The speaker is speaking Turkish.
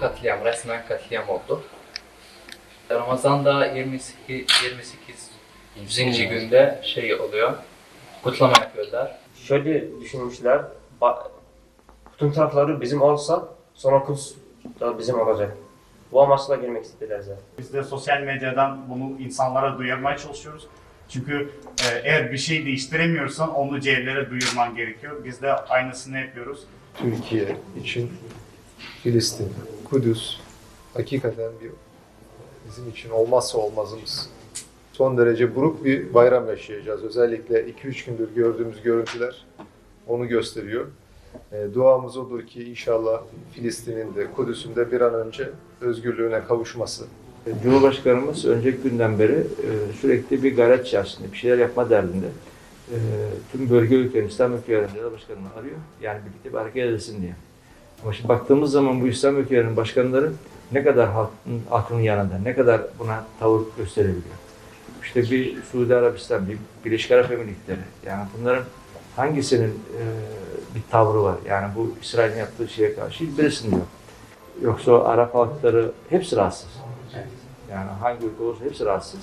katliam, resmen katliam oldu. Ramazan'da 28, 28. günde şey oluyor, kutlama yapıyorlar. Şöyle düşünmüşler, bütün tarafları bizim olsa sonra Kudüs da bizim olacak. Bu amaçla girmek istediler zaten. Biz de sosyal medyadan bunu insanlara duyurmaya çalışıyoruz. Çünkü e, eğer bir şey değiştiremiyorsan onu C'lere duyurman gerekiyor. Biz de aynısını yapıyoruz. Türkiye için Filistin, Kudüs hakikaten bir bizim için olmazsa olmazımız. Son derece buruk bir bayram yaşayacağız. Özellikle 2-3 gündür gördüğümüz görüntüler onu gösteriyor. E, duamız odur ki inşallah Filistin'in de Kudüs'ün de bir an önce özgürlüğüne kavuşması. Cumhurbaşkanımız önceki günden beri e, sürekli bir gayret içerisinde, bir şeyler yapma derdinde. E, tüm bölge ülkelerin, İslam ülkelerinin genel başkanını arıyor. Yani birlikte bir hareket edilsin diye. Ama şimdi baktığımız zaman bu İslam ülkelerinin başkanları ne kadar halkın aklının yanında, ne kadar buna tavır gösterebiliyor. İşte bir Suudi Arabistan, bir Birleşik Arap Emirlikleri. Yani bunların hangisinin e, bir tavrı var? Yani bu İsrail'in yaptığı şeye karşı hiçbirisinin yok. Yoksa Arap halkları hepsi rahatsız. Yani hangi ülke olursa hepsi rahatsız.